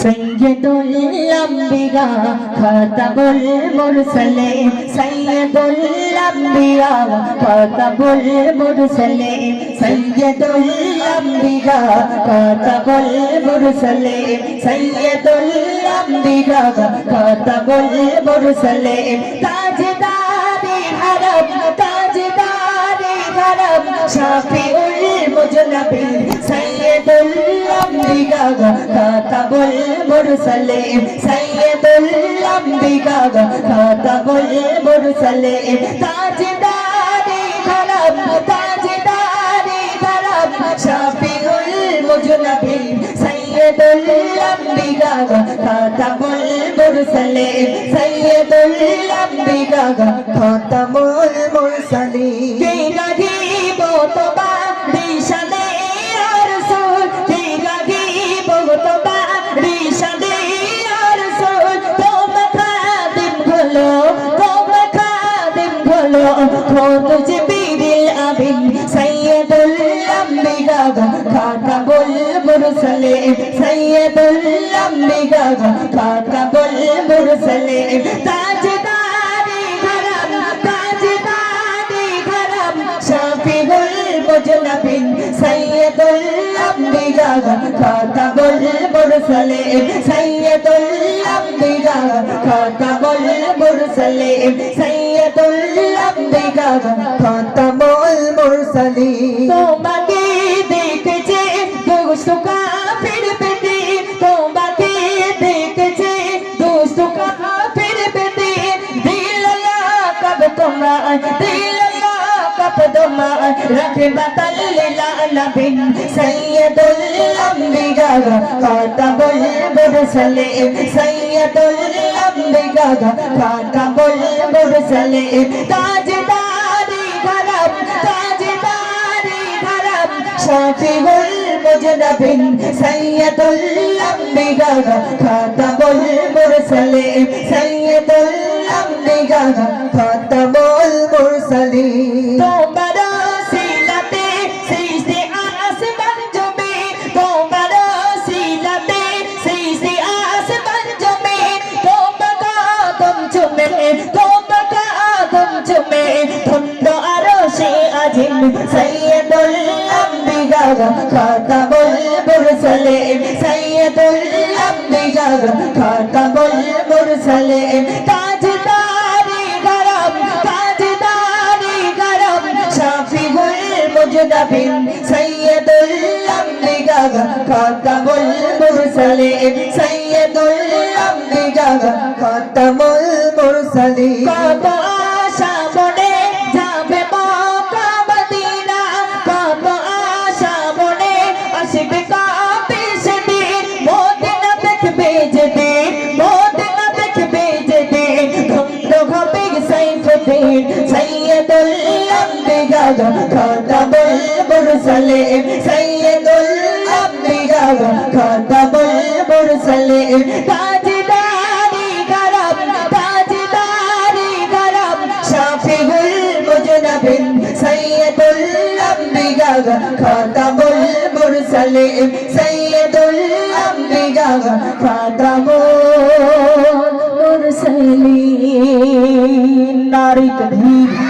সৈয়দুল আম্বিয়া খাতাবুল মুরসালিন, সৈয়দুল আম্বিয়া খাতাবুল মুরসালিন, সৈয়দুল আম্বিয়া খাতাবুল মুরসালিন, সৈয়দুল আম্বিয়া খাতাবুল মুরসালিন। তাজদারি হরম তাজদারি হরম, শাফিউল মুজনবিন মুরসালিন সৈয়দুল আম্বিয়া খাতাবুল মুরসালিন তাজদারি হরম তাজদারি হরম শাফিউল মুজনবিন সৈয়দুল আম্বিয়া খাতাবুল মুরসালিন সৈয়দুল আম্বিয়া খাতাবুল মুরসালিন কে রাগিব খোদ জিবিরিল আমিন সৈয়দুল আম্বিয়া খাতাবুল মুরসালিন সৈয়দুল আম্বিয়া খাতাবুল মুরসালিন তাজদারি খাতাবুল মুরসালিন। তোমাকে দেখেছে দুষ্ট কাফির বেটি তোমাকে দেখেছে দুষ্ট কাফির বেটি দিল কব তোমার দিল কব তোমার রাখে বাতাল্লিলা নবীন সৈয়দুল আম্বিয়া খাতাবুল মুরসালিন, সৈয়দুল আম্বিয়া খাতাবুল মুরসালিন তাজদারি শাফিউল মুজনবিন সৈয়দুল আম্বিয়া খাতাবুল মুরসালিন সৈয়দুল আম্বিয়া খাতাবুল মুরসালিন। ধন্য আরও সে আজিম সৈয়দুল মুরসালিন সৈয়দুল আম্বিয়া খাতাবুল মুরসালিন তাজদারি গরম তাজদারি গরম শাফিউল মুজনবিন সৈয়দুল আম্বিয়া খাতাবুল মুরসালিন সৈয়দুল আম্বিয়া খাতাবুল মুরসালিন কত আশা যেদিন মদিনা দেখবে যেদিন ধন্য হবে সাইফুদ্দিন সৈয়দুল আম্বিয়া খাতাবুল মুরসালিন সৈয়দুল আম্বিয়া খাতাবুল মুরসালিন তাজদারি গরম তাজদারি গরম শাফিউল মুজনবিন সৈয়দুল আম্বিয়া খাতাবুল মুরসালিন খাতাবুল মুরসালিন নারী তকবীর